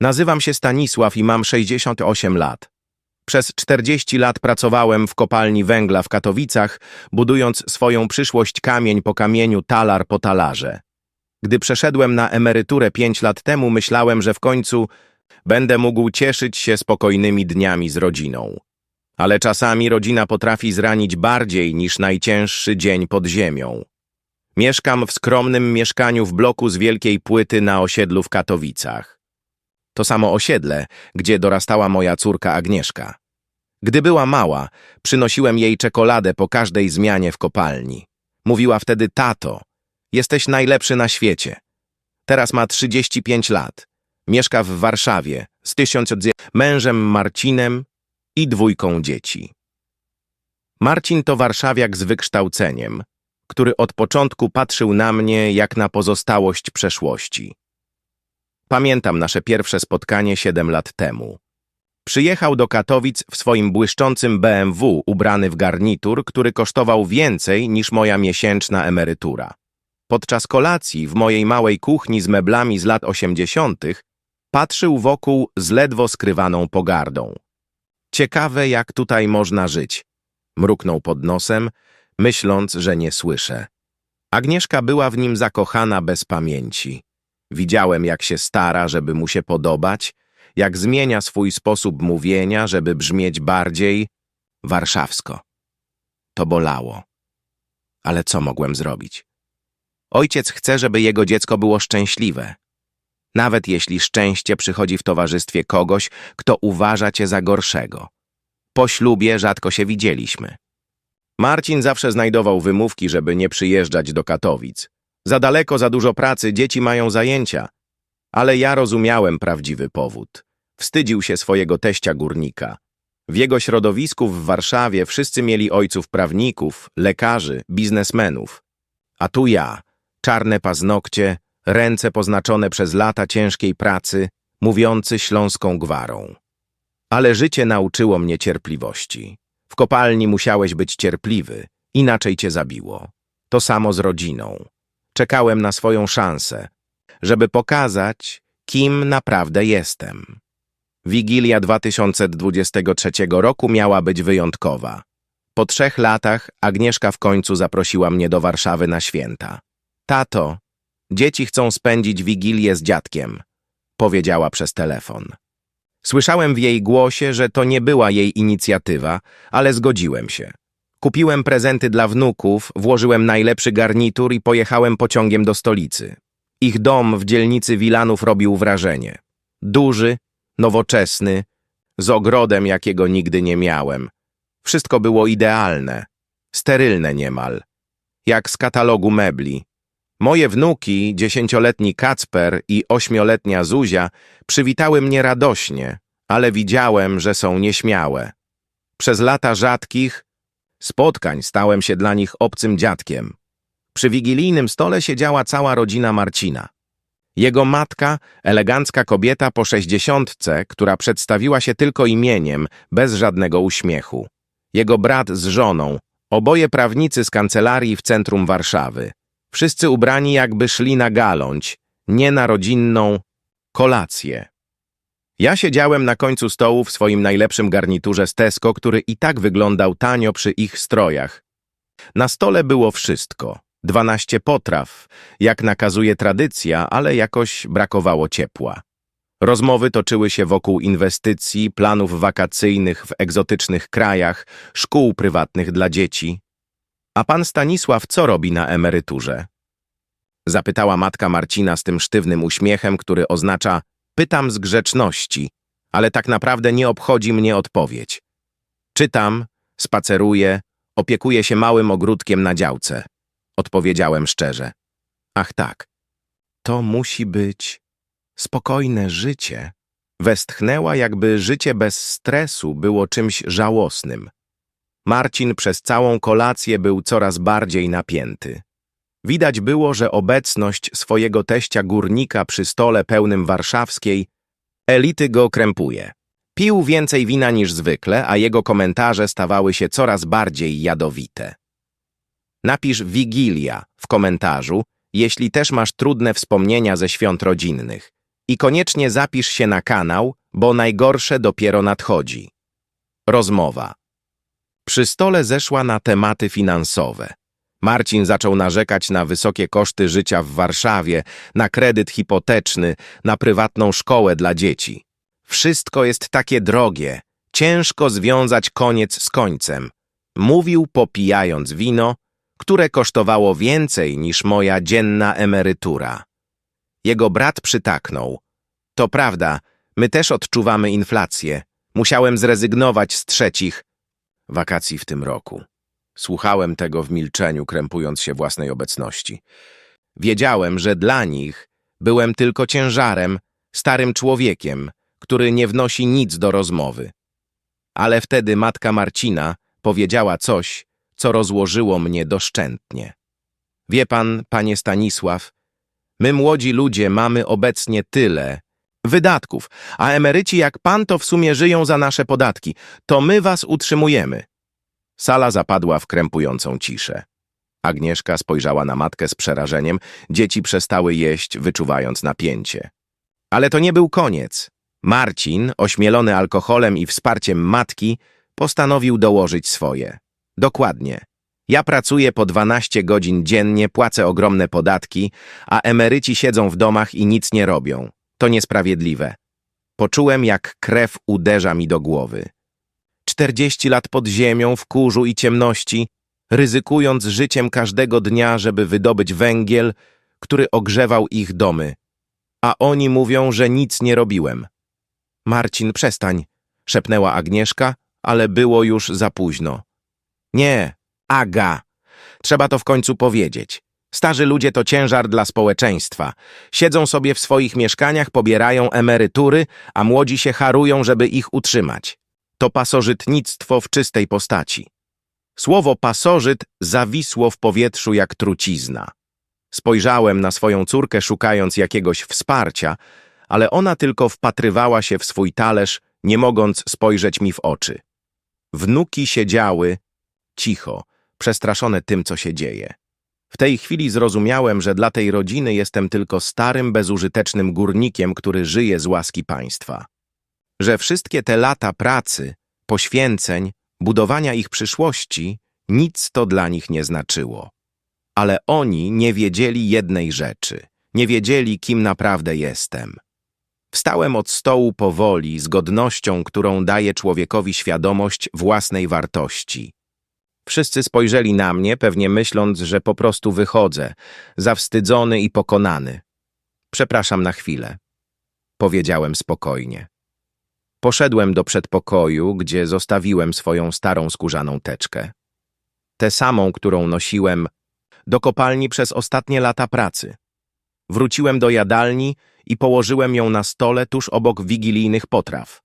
Nazywam się Stanisław i mam 68 lat. Przez 40 lat pracowałem w kopalni węgla w Katowicach, budując swoją przyszłość kamień po kamieniu, talar po talarze. Gdy przeszedłem na emeryturę 5 lat temu, myślałem, że w końcu będę mógł cieszyć się spokojnymi dniami z rodziną. Ale czasami rodzina potrafi zranić bardziej niż najcięższy dzień pod ziemią. Mieszkam w skromnym mieszkaniu w bloku z wielkiej płyty na osiedlu w Katowicach. To samo osiedle, gdzie dorastała moja córka Agnieszka. Gdy była mała, przynosiłem jej czekoladę po każdej zmianie w kopalni. Mówiła wtedy, tato, jesteś najlepszy na świecie. Teraz ma 35 lat. Mieszka w Warszawie z tysiąc mężem Marcinem i dwójką dzieci. Marcin to warszawiak z wykształceniem, który od początku patrzył na mnie jak na pozostałość przeszłości. Pamiętam nasze pierwsze spotkanie siedem lat temu. Przyjechał do Katowic w swoim błyszczącym BMW ubrany w garnitur, który kosztował więcej niż moja miesięczna emerytura. Podczas kolacji w mojej małej kuchni z meblami z lat osiemdziesiątych patrzył wokół z ledwo skrywaną pogardą. Ciekawe, jak tutaj można żyć. Mruknął pod nosem, myśląc, że nie słyszę. Agnieszka była w nim zakochana bez pamięci. Widziałem, jak się stara, żeby mu się podobać, jak zmienia swój sposób mówienia, żeby brzmieć bardziej warszawsko. To bolało. Ale co mogłem zrobić? Ojciec chce, żeby jego dziecko było szczęśliwe. Nawet jeśli szczęście przychodzi w towarzystwie kogoś, kto uważa cię za gorszego. Po ślubie rzadko się widzieliśmy. Marcin zawsze znajdował wymówki, żeby nie przyjeżdżać do Katowic. Za daleko, za dużo pracy, dzieci mają zajęcia. Ale ja rozumiałem prawdziwy powód. Wstydził się swojego teścia górnika. W jego środowisku w Warszawie wszyscy mieli ojców prawników, lekarzy, biznesmenów. A tu ja, czarne paznokcie, ręce poznaczone przez lata ciężkiej pracy, mówiący śląską gwarą. Ale życie nauczyło mnie cierpliwości. W kopalni musiałeś być cierpliwy, inaczej cię zabiło. To samo z rodziną. Czekałem na swoją szansę, żeby pokazać, kim naprawdę jestem. Wigilia 2023 roku miała być wyjątkowa. Po trzech latach Agnieszka w końcu zaprosiła mnie do Warszawy na święta. Tato, dzieci chcą spędzić Wigilię z dziadkiem, powiedziała przez telefon. Słyszałem w jej głosie, że to nie była jej inicjatywa, ale zgodziłem się. Kupiłem prezenty dla wnuków, włożyłem najlepszy garnitur i pojechałem pociągiem do stolicy. Ich dom w dzielnicy Wilanów robił wrażenie. Duży, nowoczesny, z ogrodem, jakiego nigdy nie miałem. Wszystko było idealne, sterylne niemal, jak z katalogu mebli. Moje wnuki, dziesięcioletni Kacper i ośmioletnia Zuzia, przywitały mnie radośnie, ale widziałem, że są nieśmiałe. Przez lata rzadkich spotkań stałem się dla nich obcym dziadkiem. Przy wigilijnym stole siedziała cała rodzina Marcina. Jego matka, elegancka kobieta po sześćdziesiątce, która przedstawiła się tylko imieniem, bez żadnego uśmiechu. Jego brat z żoną, oboje prawnicy z kancelarii w centrum Warszawy. Wszyscy ubrani jakby szli na galąć, nie na rodzinną kolację. Ja siedziałem na końcu stołu w swoim najlepszym garniturze z Tesco, który i tak wyglądał tanio przy ich strojach. Na stole było wszystko. Dwanaście potraw, jak nakazuje tradycja, ale jakoś brakowało ciepła. Rozmowy toczyły się wokół inwestycji, planów wakacyjnych w egzotycznych krajach, szkół prywatnych dla dzieci. A pan Stanisław co robi na emeryturze? Zapytała matka Marcina z tym sztywnym uśmiechem, który oznacza pytam z grzeczności, ale tak naprawdę nie obchodzi mnie odpowiedź. Czytam, spaceruję, opiekuję się małym ogródkiem na działce. Odpowiedziałem szczerze. Ach tak, to musi być spokojne życie. Westchnęła, jakby życie bez stresu było czymś żałosnym. Marcin przez całą kolację był coraz bardziej napięty. Widać było, że obecność swojego teścia górnika przy stole pełnym warszawskiej elity go krępuje. Pił więcej wina niż zwykle, a jego komentarze stawały się coraz bardziej jadowite. Napisz Wigilia w komentarzu, jeśli też masz trudne wspomnienia ze świąt rodzinnych I koniecznie zapisz się na kanał, bo najgorsze dopiero nadchodzi. Rozmowa. Przy stole zeszła na tematy finansowe. Marcin zaczął narzekać na wysokie koszty życia w Warszawie, na kredyt hipoteczny, na prywatną szkołę dla dzieci. Wszystko jest takie drogie, ciężko związać koniec z końcem. Mówił popijając wino, które kosztowało więcej niż moja dzienna emerytura. Jego brat przytaknął. To prawda, my też odczuwamy inflację. Musiałem zrezygnować z trzecich wakacji w tym roku. Słuchałem tego w milczeniu, krępując się własnej obecności. Wiedziałem, że dla nich byłem tylko ciężarem, starym człowiekiem, który nie wnosi nic do rozmowy. Ale wtedy matka Marcina powiedziała coś, co rozłożyło mnie doszczętnie. Wie pan, panie Stanisław, my młodzi ludzie mamy obecnie tyle wydatków, a emeryci jak pan to w sumie żyją za nasze podatki. To my was utrzymujemy. Sala zapadła w krępującą ciszę. Agnieszka spojrzała na matkę z przerażeniem, dzieci przestały jeść, wyczuwając napięcie. Ale to nie był koniec. Marcin, ośmielony alkoholem i wsparciem matki, postanowił dołożyć swoje. Dokładnie. Ja pracuję po 12 godzin dziennie, płacę ogromne podatki, a emeryci siedzą w domach i nic nie robią. To niesprawiedliwe. Poczułem, jak krew uderza mi do głowy. 40 lat pod ziemią, w kurzu i ciemności, ryzykując życiem każdego dnia, żeby wydobyć węgiel, który ogrzewał ich domy. A oni mówią, że nic nie robiłem. Marcin, przestań, szepnęła Agnieszka, ale było już za późno. Nie, Aga, trzeba to w końcu powiedzieć. Starzy ludzie to ciężar dla społeczeństwa. Siedzą sobie w swoich mieszkaniach, pobierają emerytury, a młodzi się harują, żeby ich utrzymać. To pasożytnictwo w czystej postaci. Słowo pasożyt zawisło w powietrzu jak trucizna. Spojrzałem na swoją córkę, szukając jakiegoś wsparcia, ale ona tylko wpatrywała się w swój talerz, nie mogąc spojrzeć mi w oczy. Wnuki siedziały, cicho, przestraszone tym, co się dzieje. W tej chwili zrozumiałem, że dla tej rodziny jestem tylko starym, bezużytecznym górnikiem, który żyje z łaski państwa. Że wszystkie te lata pracy, poświęceń, budowania ich przyszłości, nic to dla nich nie znaczyło. Ale oni nie wiedzieli jednej rzeczy. Nie wiedzieli, kim naprawdę jestem. Wstałem od stołu powoli, z godnością, którą daje człowiekowi świadomość własnej wartości. Wszyscy spojrzeli na mnie, pewnie myśląc, że po prostu wychodzę, zawstydzony i pokonany. Przepraszam na chwilę. Powiedziałem spokojnie. Poszedłem do przedpokoju, gdzie zostawiłem swoją starą skórzaną teczkę. Tę samą, którą nosiłem do kopalni przez ostatnie lata pracy. Wróciłem do jadalni i położyłem ją na stole tuż obok wigilijnych potraw.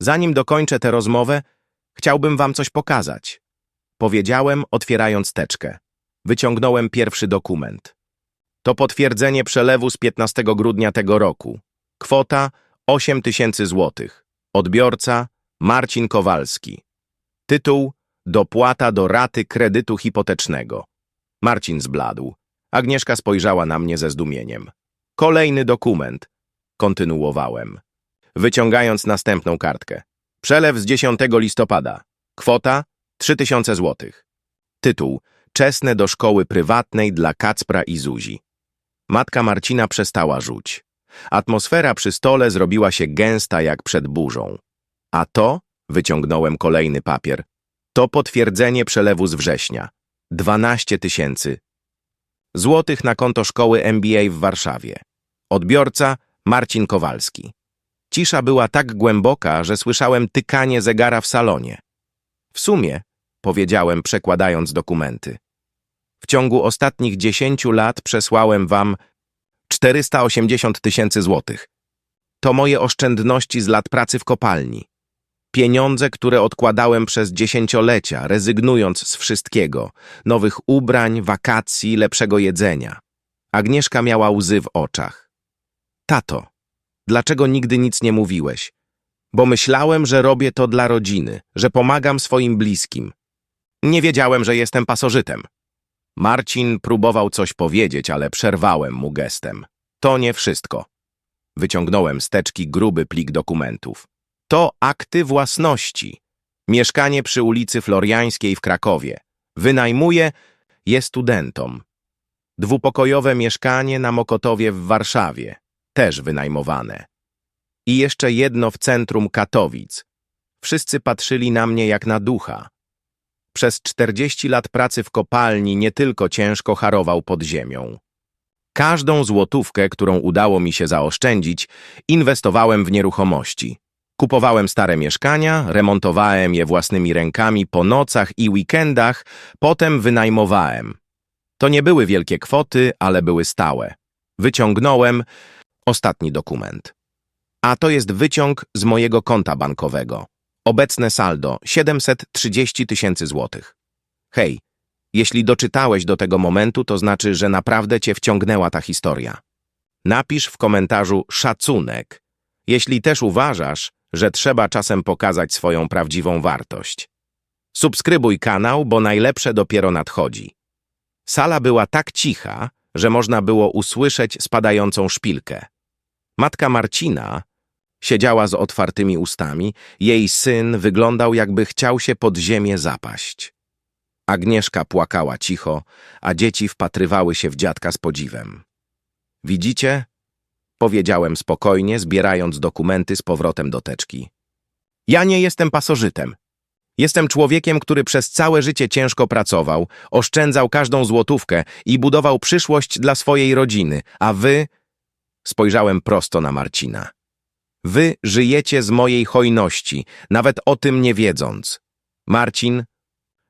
Zanim dokończę tę rozmowę, chciałbym wam coś pokazać. Powiedziałem, otwierając teczkę. Wyciągnąłem pierwszy dokument. To potwierdzenie przelewu z 15 grudnia tego roku. Kwota 8 tysięcy złotych. Odbiorca Marcin Kowalski. Tytuł Dopłata do raty kredytu hipotecznego. Marcin zbladł. Agnieszka spojrzała na mnie ze zdumieniem. Kolejny dokument. Kontynuowałem. Wyciągając następną kartkę. Przelew z 10 listopada. Kwota 3000 złotych. Tytuł Czesne do szkoły prywatnej dla Kacpra i Zuzi. Matka Marcina przestała rzuć. Atmosfera przy stole zrobiła się gęsta jak przed burzą. A to, wyciągnąłem kolejny papier, to potwierdzenie przelewu z września. 12 tysięcy złotych na konto szkoły MBA w Warszawie. Odbiorca Marcin Kowalski. Cisza była tak głęboka, że słyszałem tykanie zegara w salonie. W sumie, powiedziałem, przekładając dokumenty. W ciągu ostatnich dziesięciu lat przesłałem wam 480 tysięcy złotych. To moje oszczędności z lat pracy w kopalni. Pieniądze, które odkładałem przez dziesięciolecia, rezygnując z wszystkiego. Nowych ubrań, wakacji, lepszego jedzenia. Agnieszka miała łzy w oczach. Tato, dlaczego nigdy nic nie mówiłeś? Bo myślałem, że robię to dla rodziny, że pomagam swoim bliskim. Nie wiedziałem, że jestem pasożytem. Marcin próbował coś powiedzieć, ale przerwałem mu gestem. To nie wszystko. Wyciągnąłem z teczki gruby plik dokumentów. To akty własności. Mieszkanie przy ulicy Floriańskiej w Krakowie. Wynajmuje je studentom. Dwupokojowe mieszkanie na Mokotowie w Warszawie. Też wynajmowane. I jeszcze jedno w centrum Katowic. Wszyscy patrzyli na mnie jak na ducha. Przez 40 lat pracy w kopalni nie tylko ciężko harował pod ziemią. Każdą złotówkę, którą udało mi się zaoszczędzić, inwestowałem w nieruchomości. Kupowałem stare mieszkania, remontowałem je własnymi rękami po nocach i weekendach, potem wynajmowałem. To nie były wielkie kwoty, ale były stałe. Wyciągnąłem ostatni dokument. A to jest wyciąg z mojego konta bankowego. Obecne saldo 730 tysięcy złotych. Hej, jeśli doczytałeś do tego momentu, to znaczy, że naprawdę cię wciągnęła ta historia. Napisz w komentarzu szacunek, jeśli też uważasz, że trzeba czasem pokazać swoją prawdziwą wartość. Subskrybuj kanał, bo najlepsze dopiero nadchodzi. Sala była tak cicha, że można było usłyszeć spadającą szpilkę. Matka Marcina siedziała z otwartymi ustami, jej syn wyglądał jakby chciał się pod ziemię zapaść. Agnieszka płakała cicho, a dzieci wpatrywały się w dziadka z podziwem. Widzicie? Powiedziałem spokojnie, zbierając dokumenty z powrotem do teczki. Ja nie jestem pasożytem. Jestem człowiekiem, który przez całe życie ciężko pracował, oszczędzał każdą złotówkę i budował przyszłość dla swojej rodziny, a wy... Spojrzałem prosto na Marcina. Wy żyjecie z mojej hojności, nawet o tym nie wiedząc. Marcin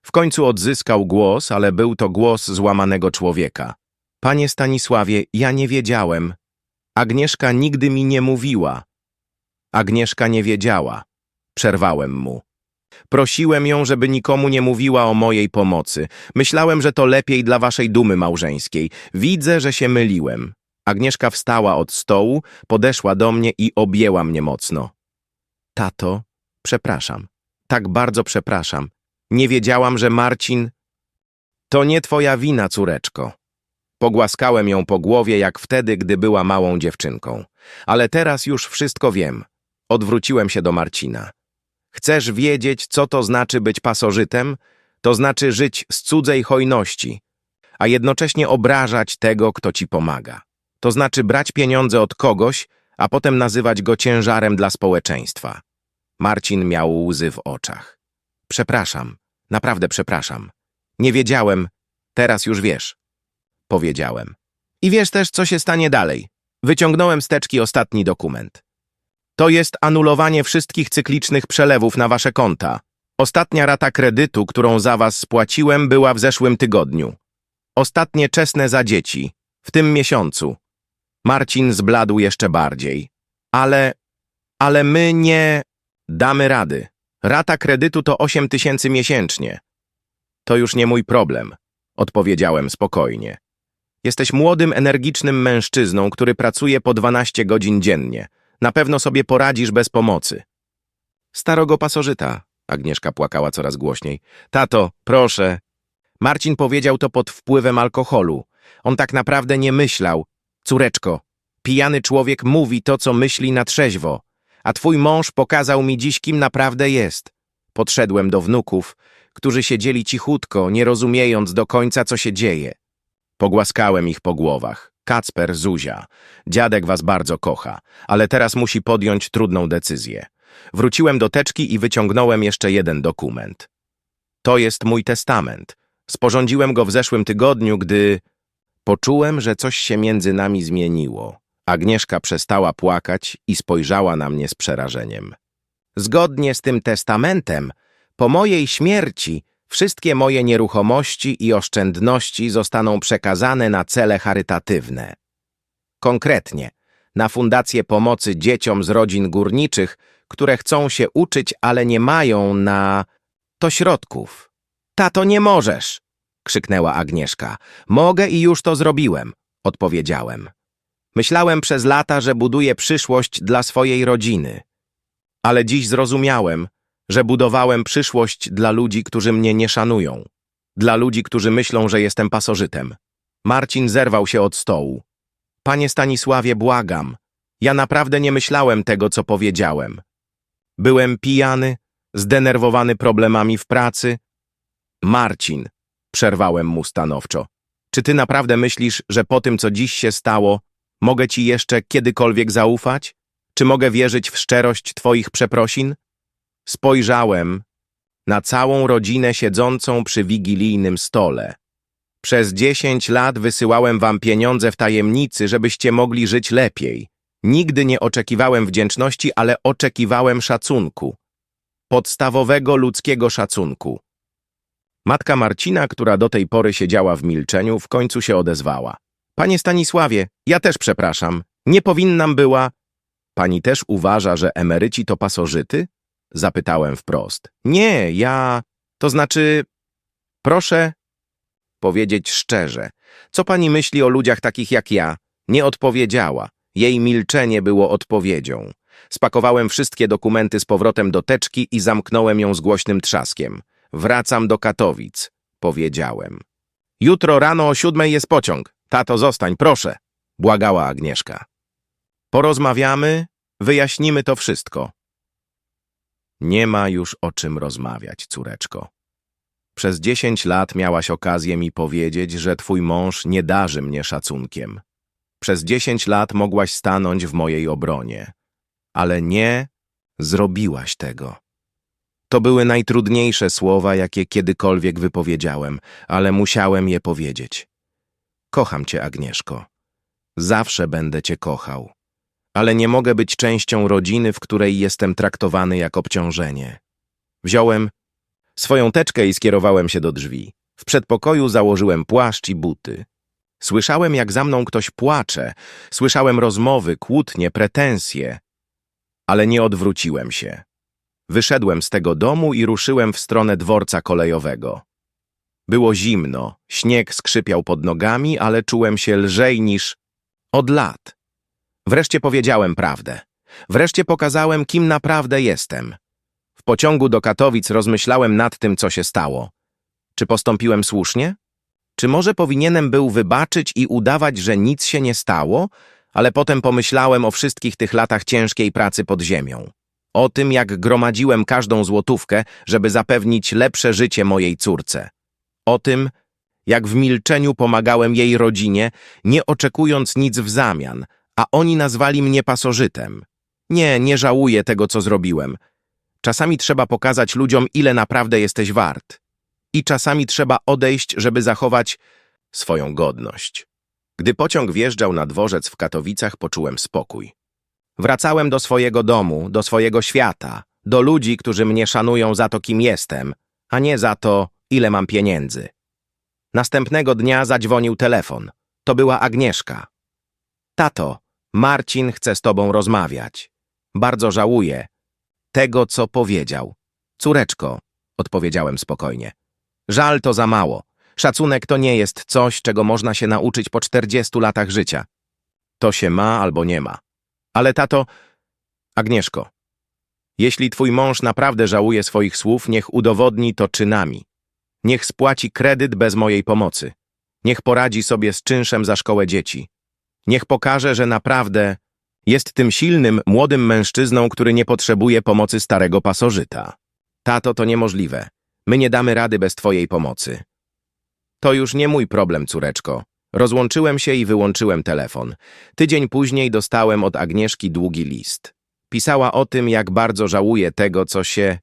w końcu odzyskał głos, ale był to głos złamanego człowieka. Panie Stanisławie, ja nie wiedziałem. Agnieszka nigdy mi nie mówiła. Agnieszka nie wiedziała. Przerwałem mu. Prosiłem ją, żeby nikomu nie mówiła o mojej pomocy. Myślałem, że to lepiej dla waszej dumy małżeńskiej. Widzę, że się myliłem. Agnieszka wstała od stołu, podeszła do mnie i objęła mnie mocno. Tato, przepraszam. Tak bardzo przepraszam. Nie wiedziałam, że Marcin... To nie twoja wina, córeczko. Pogłaskałem ją po głowie, jak wtedy, gdy była małą dziewczynką. Ale teraz już wszystko wiem. Odwróciłem się do Marcina. Chcesz wiedzieć, co to znaczy być pasożytem? To znaczy żyć z cudzej hojności, a jednocześnie obrażać tego, kto ci pomaga. To znaczy brać pieniądze od kogoś, a potem nazywać go ciężarem dla społeczeństwa. Marcin miał łzy w oczach. Przepraszam, naprawdę przepraszam. Nie wiedziałem, teraz już wiesz. Powiedziałem. I wiesz też, co się stanie dalej. Wyciągnąłem z teczki ostatni dokument. To jest anulowanie wszystkich cyklicznych przelewów na wasze konta. Ostatnia rata kredytu, którą za was spłaciłem, była w zeszłym tygodniu. Ostatnie czesne za dzieci, w tym miesiącu. Marcin zbladł jeszcze bardziej. Ale, ale my nie damy rady. Rata kredytu to 8 tysięcy miesięcznie. To już nie mój problem, odpowiedziałem spokojnie. Jesteś młodym, energicznym mężczyzną, który pracuje po 12 godzin dziennie. Na pewno sobie poradzisz bez pomocy. Starogo pasożyta, Agnieszka płakała coraz głośniej. Tato, proszę. Marcin powiedział to pod wpływem alkoholu. On tak naprawdę nie myślał. Córeczko, pijany człowiek mówi to, co myśli na trzeźwo. A twój mąż pokazał mi dziś, kim naprawdę jest. Podszedłem do wnuków, którzy siedzieli cichutko, nie rozumiejąc do końca, co się dzieje. Pogłaskałem ich po głowach. Kacper, Zuzia, dziadek was bardzo kocha, ale teraz musi podjąć trudną decyzję. Wróciłem do teczki i wyciągnąłem jeszcze jeden dokument. To jest mój testament. Sporządziłem go w zeszłym tygodniu, gdy poczułem, że coś się między nami zmieniło. Agnieszka przestała płakać i spojrzała na mnie z przerażeniem. Zgodnie z tym testamentem, po mojej śmierci wszystkie moje nieruchomości i oszczędności zostaną przekazane na cele charytatywne. Konkretnie, na Fundację Pomocy Dzieciom z Rodzin Górniczych, które chcą się uczyć, ale nie mają na to środków. Tato, nie możesz! Krzyknęła Agnieszka. Mogę i już to zrobiłem, odpowiedziałem. Myślałem przez lata, że buduję przyszłość dla swojej rodziny. Ale dziś zrozumiałem, że budowałem przyszłość dla ludzi, którzy mnie nie szanują. Dla ludzi, którzy myślą, że jestem pasożytem. Marcin zerwał się od stołu. Panie Stanisławie, błagam. Ja naprawdę nie myślałem tego, co powiedziałem. Byłem pijany, zdenerwowany problemami w pracy. Marcin, przerwałem mu stanowczo. Czy ty naprawdę myślisz, że po tym, co dziś się stało, mogę ci jeszcze kiedykolwiek zaufać? Czy mogę wierzyć w szczerość twoich przeprosin? Spojrzałem na całą rodzinę siedzącą przy wigilijnym stole. Przez dziesięć lat wysyłałem wam pieniądze w tajemnicy, żebyście mogli żyć lepiej. Nigdy nie oczekiwałem wdzięczności, ale oczekiwałem szacunku. Podstawowego ludzkiego szacunku. Matka Marcina, która do tej pory siedziała w milczeniu, w końcu się odezwała. Panie Stanisławie, ja też przepraszam. Nie powinnam była... Pani też uważa, że emeryci to pasożyty? Zapytałem wprost. Nie, ja... To znaczy... Proszę powiedzieć szczerze. Co pani myśli o ludziach takich jak ja? Nie odpowiedziała. Jej milczenie było odpowiedzią. Spakowałem wszystkie dokumenty z powrotem do teczki i zamknąłem ją z głośnym trzaskiem. Wracam do Katowic, powiedziałem. Jutro rano o siódmej jest pociąg. Tato, zostań, proszę, błagała Agnieszka. Porozmawiamy, wyjaśnimy to wszystko. Nie ma już o czym rozmawiać, córeczko. Przez dziesięć lat miałaś okazję mi powiedzieć, że twój mąż nie darzy mnie szacunkiem. Przez dziesięć lat mogłaś stanąć w mojej obronie. Ale nie zrobiłaś tego. To były najtrudniejsze słowa, jakie kiedykolwiek wypowiedziałem, ale musiałem je powiedzieć. Kocham cię, Agnieszko. Zawsze będę cię kochał. Ale nie mogę być częścią rodziny, w której jestem traktowany jak obciążenie. Wziąłem swoją teczkę i skierowałem się do drzwi. W przedpokoju założyłem płaszcz i buty. Słyszałem, jak za mną ktoś płacze, słyszałem rozmowy, kłótnie, pretensje, ale nie odwróciłem się. Wyszedłem z tego domu i ruszyłem w stronę dworca kolejowego. Było zimno, śnieg skrzypiał pod nogami, ale czułem się lżej niż od lat. Wreszcie powiedziałem prawdę. Wreszcie pokazałem, kim naprawdę jestem. W pociągu do Katowic rozmyślałem nad tym, co się stało. Czy postąpiłem słusznie? Czy może powinienem był wybaczyć i udawać, że nic się nie stało, ale potem pomyślałem o wszystkich tych latach ciężkiej pracy pod ziemią. O tym, jak gromadziłem każdą złotówkę, żeby zapewnić lepsze życie mojej córce. O tym, jak w milczeniu pomagałem jej rodzinie, nie oczekując nic w zamian, a oni nazwali mnie pasożytem. Nie, nie żałuję tego, co zrobiłem. Czasami trzeba pokazać ludziom, ile naprawdę jesteś wart. I czasami trzeba odejść, żeby zachować swoją godność. Gdy pociąg wjeżdżał na dworzec w Katowicach, poczułem spokój. Wracałem do swojego domu, do swojego świata, do ludzi, którzy mnie szanują za to, kim jestem, a nie za to, ile mam pieniędzy. Następnego dnia zadzwonił telefon. To była Agnieszka. Tato, Marcin chce z tobą rozmawiać. Bardzo żałuję tego, co powiedział. Córeczko, odpowiedziałem spokojnie. Żal to za mało. Szacunek to nie jest coś, czego można się nauczyć po 40 latach życia. To się ma albo nie ma. Ale tato... Agnieszko, jeśli twój mąż naprawdę żałuje swoich słów, niech udowodni to czynami. Niech spłaci kredyt bez mojej pomocy. Niech poradzi sobie z czynszem za szkołę dzieci. Niech pokaże, że naprawdę jest tym silnym, młodym mężczyzną, który nie potrzebuje pomocy starego pasożyta. Tato, to niemożliwe. My nie damy rady bez twojej pomocy. To już nie mój problem, córeczko. Rozłączyłem się i wyłączyłem telefon. Tydzień później dostałem od Agnieszki długi list. Pisała o tym, jak bardzo żałuje tego, co się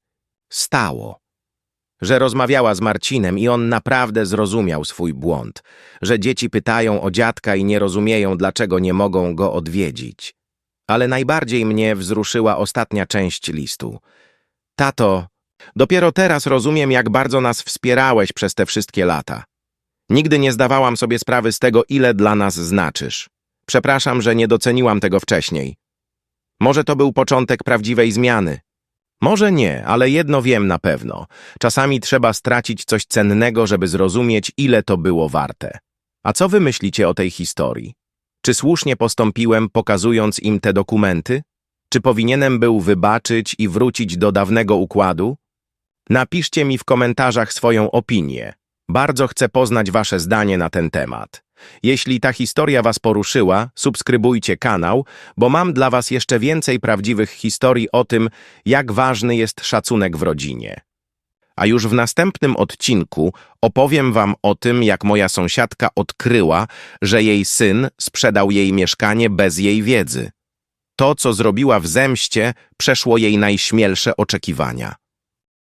stało. Że rozmawiała z Marcinem i on naprawdę zrozumiał swój błąd. Że dzieci pytają o dziadka i nie rozumieją, dlaczego nie mogą go odwiedzić. Ale najbardziej mnie wzruszyła ostatnia część listu. Tato, dopiero teraz rozumiem, jak bardzo nas wspierałeś przez te wszystkie lata. Nigdy nie zdawałam sobie sprawy z tego, ile dla nas znaczysz. Przepraszam, że nie doceniłam tego wcześniej. Może to był początek prawdziwej zmiany. Może nie, ale jedno wiem na pewno. Czasami trzeba stracić coś cennego, żeby zrozumieć, ile to było warte. A co wy myślicie o tej historii? Czy słusznie postąpiłem, pokazując im te dokumenty? Czy powinienem był wybaczyć i wrócić do dawnego układu? Napiszcie mi w komentarzach swoją opinię. Bardzo chcę poznać wasze zdanie na ten temat. Jeśli ta historia Was poruszyła, subskrybujcie kanał, bo mam dla Was jeszcze więcej prawdziwych historii o tym, jak ważny jest szacunek w rodzinie. A już w następnym odcinku opowiem Wam o tym, jak moja sąsiadka odkryła, że jej syn sprzedał jej mieszkanie bez jej wiedzy. To, co zrobiła w zemście, przeszło jej najśmielsze oczekiwania.